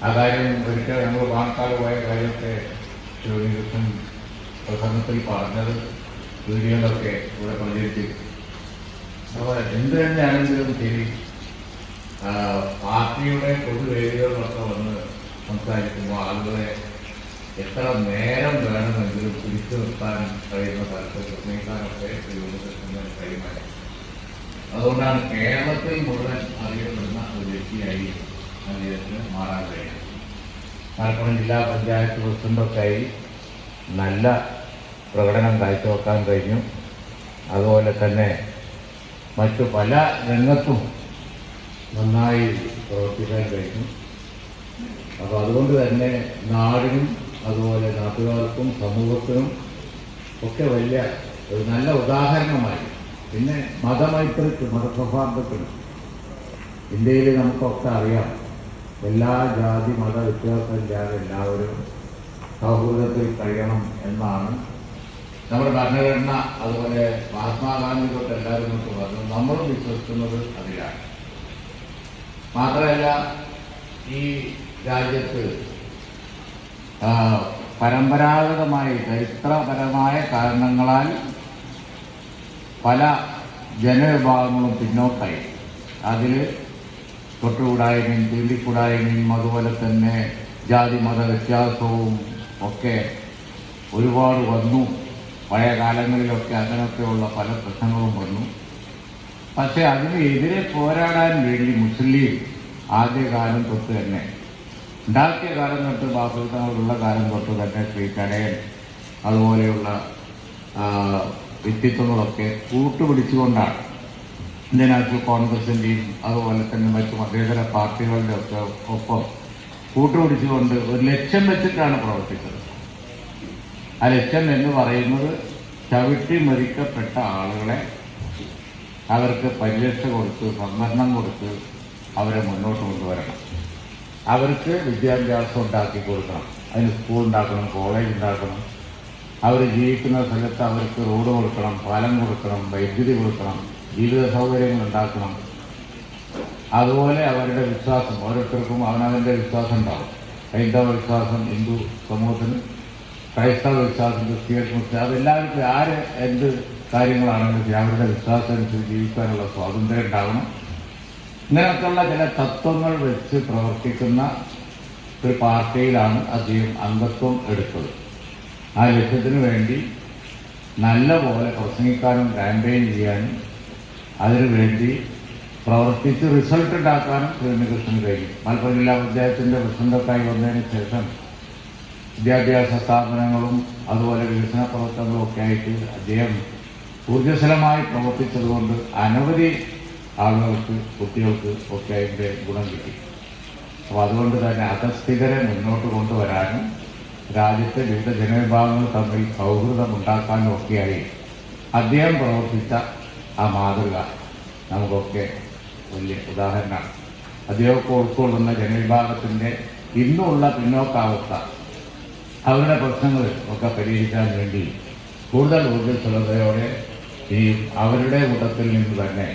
ആ കാര്യം ഒരിക്കൽ നമ്മൾ പാണക്കാട് പോയ കാര്യമൊക്കെ ശിവകൃഷ്ണൻ പ്രസംഗത്തിൽ പറഞ്ഞത് വീഡിയോകളൊക്കെ ഇവിടെ പ്രചരിച്ചു അപ്പോൾ എന്ത് തന്നെയാണെങ്കിലും ശരി ആ, പാർട്ടിയുടെ പൊതുവേദികളിലൊക്കെ വന്ന് സംസാരിക്കുമ്പോൾ ആളുകളെ എത്ര നേരം വേണമെങ്കിലും പിടിച്ചു നിർത്താൻ കഴിയുന്ന തരത്തിൽ നിർണയിക്കാനൊക്കെ ശ്രീകൃഷ്ണൻ കഴിയുമായി അതുകൊണ്ടാണ് കേരളത്തിൽ മുഴുവൻ അറിയുന്നത് ഒരു മാറാൻ കഴിയും മലപ്പുറം ജില്ലാ പഞ്ചായത്ത് പ്രസിഡന്റൊക്കെയായി നല്ല പ്രകടനം കാഴ്ചവെക്കാൻ കഴിഞ്ഞു. അതുപോലെ തന്നെ മറ്റു പല രംഗത്തും നന്നായി പ്രവർത്തിക്കാൻ കഴിഞ്ഞു. അപ്പോൾ അതുകൊണ്ട് തന്നെ നാടിനും അതുപോലെ നാട്ടുകാർക്കും സമൂഹത്തിനും ഒക്കെ വലിയ ഒരു നല്ല ഉദാഹരണമായി. പിന്നെ മതമൈത്രിക്ക് മതസൗഹാർദ്ദത്തിനും ഇന്ത്യയിൽ നമുക്കൊക്കെ അറിയാം എല്ലാ ജാതി മത വ്യത്യാസമില്ലാതെ എല്ലാവരും സൗഹൃദത്തിൽ കഴിയണം എന്നാണ് നമ്മുടെ ഭരണഘടന അതുപോലെ മഹാത്മാഗാന്ധി തൊട്ട് എല്ലാവരും നമുക്ക് പറഞ്ഞു നമ്മളും വിശ്വസിക്കുന്നത് അതിലാണ്. മാത്രമല്ല ഈ രാജ്യത്ത് പരമ്പരാഗതമായി ചരിത്രപരമായ കാരണങ്ങളാൽ പല ജനവിഭാഗങ്ങളും പിന്നോട്ടായി. അതിൽ തൊട്ടുകൂടായ്മയും തീണ്ടിക്കൂടായ്മയും അതുപോലെ തന്നെ ജാതി മത വ്യത്യാസവും ഒക്കെ ഒരുപാട് വന്നു. പഴയ കാലങ്ങളിലൊക്കെ അങ്ങനെയൊക്കെയുള്ള പല പ്രശ്നങ്ങളും വന്നു. പക്ഷെ അതിനെതിരെ പോരാടാൻ വേണ്ടി മുസ്ലിം ആദ്യകാലം തൊട്ട് തന്നെ ഉണ്ടാക്കിയ കാലം തൊട്ട് ബാസുൽത്താനുള്ള കാലം തൊട്ട് തന്നെ ശ്രീ കടയൻ അതുപോലെയുള്ള വ്യക്തിത്വങ്ങളൊക്കെ കൂട്ടുപിടിച്ചുകൊണ്ടാണ് ഇന്ത്യൻ നാഷണൽ കോൺഗ്രസിന്റെയും അതുപോലെ തന്നെ മറ്റു മതേതര പാർട്ടികളുടെ ഒക്കെ ഒപ്പം കൂട്ടുപിടിച്ചുകൊണ്ട് ഒരു ലക്ഷ്യം വെച്ചിട്ടാണ് പ്രവർത്തിച്ചത്. ആ ലക്ഷ്യം എന്ന് പറയുന്നത് ചവിട്ടി മരിക്കപ്പെട്ട ആളുകളെ അവർക്ക് പരിരക്ഷ കൊടുത്ത് സംവരണം കൊടുത്ത് അവരെ മുന്നോട്ട് കൊണ്ടുവരണം. അവർക്ക് വിദ്യാഭ്യാസം ഉണ്ടാക്കി കൊടുക്കണം. അതിന് സ്കൂൾ ഉണ്ടാക്കണം കോളേജ് ഉണ്ടാക്കണം. അവർ ജീവിക്കുന്ന സ്ഥലത്ത് അവർക്ക് റോഡ് കൊടുക്കണം പാലം കൊടുക്കണം വൈദ്യുതി കൊടുക്കണം. ജീവിത സൗകര്യങ്ങൾ ഉണ്ടാക്കണം അതുപോലെ അവരുടെ വിശ്വാസം ഓരോരുത്തർക്കും അവനവന്റെ വിശ്വാസം ഉണ്ടാവും ഹൈന്ദവ വിശ്വാസം ഹിന്ദു സമൂഹത്തിന് ക്രൈസ്തവ വിശ്വാസം ക്രിസ്ത്യൻ മുസ്ലിം അതെല്ലാവർക്കും ആര് എന്ത് കാര്യങ്ങളാണെന്ന് വെച്ചാൽ അവരുടെ വിശ്വാസം അനുസരിച്ച് ജീവിക്കാനുള്ള സ്വാതന്ത്ര്യം ഉണ്ടാവണം. ഇങ്ങനെയൊക്കെയുള്ള ചില തത്വങ്ങൾ വെച്ച് പ്രവർത്തിക്കുന്ന ഒരു പാർട്ടിയിലാണ് അദ്ദേഹം അംഗത്വം എടുത്തത്. ആ ലക്ഷ്യത്തിന് വേണ്ടി നല്ല പോലെ പ്രസംഗിക്കാനും ക്യാമ്പയിൻ ചെയ്യാനും അതിനുവേണ്ടി പ്രവർത്തിച്ച് റിസൾട്ട് ഉണ്ടാക്കാനും ശ്രീകൃഷ്ണന് കഴിയും മലപ്പുറം ജില്ലാ പഞ്ചായത്തിന്റെ പ്രസിഡന്റൊക്കെയായി വന്നതിന് ശേഷം വിദ്യാഭ്യാസ സ്ഥാപനങ്ങളും അതുപോലെ വികസന പ്രവർത്തനങ്ങളും ഒക്കെ ആയിട്ട് അദ്ദേഹം ഊർജസ്വലമായി പ്രവർത്തിച്ചതുകൊണ്ട് അനവധി ആളുകൾക്ക് കുട്ടികൾക്ക് ഒക്കെ അതിന്റെ ഗുണം കിട്ടി. അപ്പോൾ അതുകൊണ്ട് തന്നെ അധസ്ഥിതരെ മുന്നോട്ട് കൊണ്ടുവരാനും രാജ്യത്തെ വിവിധ ജനവിഭാഗങ്ങൾ തമ്മിൽ സൗഹൃദം ഉണ്ടാക്കാനും ഒക്കെയായി അദ്ദേഹം പ്രവർത്തിച്ച ആ മാതൃക നമുക്കൊക്കെ വലിയ ഉദാഹരണമാണ്. അദ്ദേഹമൊക്കെ ഉൾക്കൊള്ളുന്ന ജനവിഭാഗത്തിന്റെ ഇന്നുള്ള പിന്നോക്കാവസ്ഥ അവരുടെ പ്രശ്നങ്ങൾ ഒക്കെ പരിഹരിക്കാൻ വേണ്ടി കൂടുതൽ ഊർജസ്വലതയോടെ ഈ അവരുടെ കൂട്ടത്തിൽ നിന്ന് തന്നെ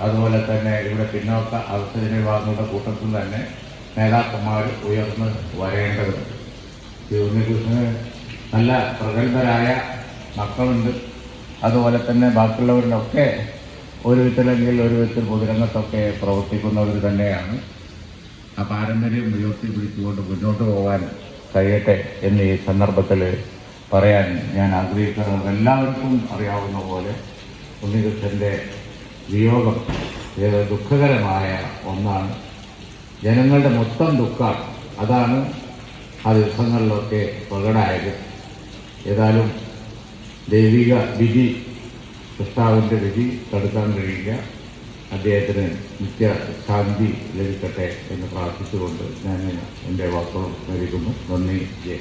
അതുപോലെ തന്നെ ഇവിടെ പിന്നോക്ക അവസ്ഥ ജനവിഭാഗങ്ങളുടെ കൂട്ടത്തിൽ തന്നെ നേതാക്കന്മാർ ഉയർന്ന് വരേണ്ടതുണ്ട്. ഈ ഉണ്ണികൃഷ്ണന് നല്ല പ്രഗത്ഭരായ മക്കളുണ്ട്. അതുപോലെ തന്നെ ബാക്കിയുള്ളവരിലൊക്കെ ഒരു വിധത്തിലെങ്കിൽ ഒരു വിധത്തിൽ പൊതുരംഗത്തൊക്കെ പ്രവർത്തിക്കുന്നവർ തന്നെയാണ്. ആ പാരമ്പര്യം ഉയർത്തി പിടിച്ചുകൊണ്ട് മുന്നോട്ട് പോകാൻ കഴിയട്ടെ എന്ന് ഈ സന്ദർഭത്തിൽ പറയാൻ ഞാൻ ആഗ്രഹിക്കുന്നത് എല്ലാവർക്കും അറിയാവുന്ന പോലെ ഉണ്ണികൃഷ്ണന്റെ വിയോഗം ഏത് ദുഃഖകരമായ ഒന്നാണ്. ജനങ്ങളുടെ മൊത്തം ദുഃഖമാണ് അതാണ് ആ ദിവസങ്ങളിലൊക്കെ പ്രകടമായത്. ഏതായാലും ദൈവിക വിധി കൃഷ്ണാവിന്റെ വിധി തടുക്കാൻ കഴിയില്ല. അദ്ദേഹത്തിന് നിത്യ ശാന്തി ലഭിക്കട്ടെ എന്ന് പ്രാർത്ഥിച്ചുകൊണ്ട് ഞാൻ എന്റെ വാക്കുകൾ നൽകുന്നു നന്ദി. ജയ്.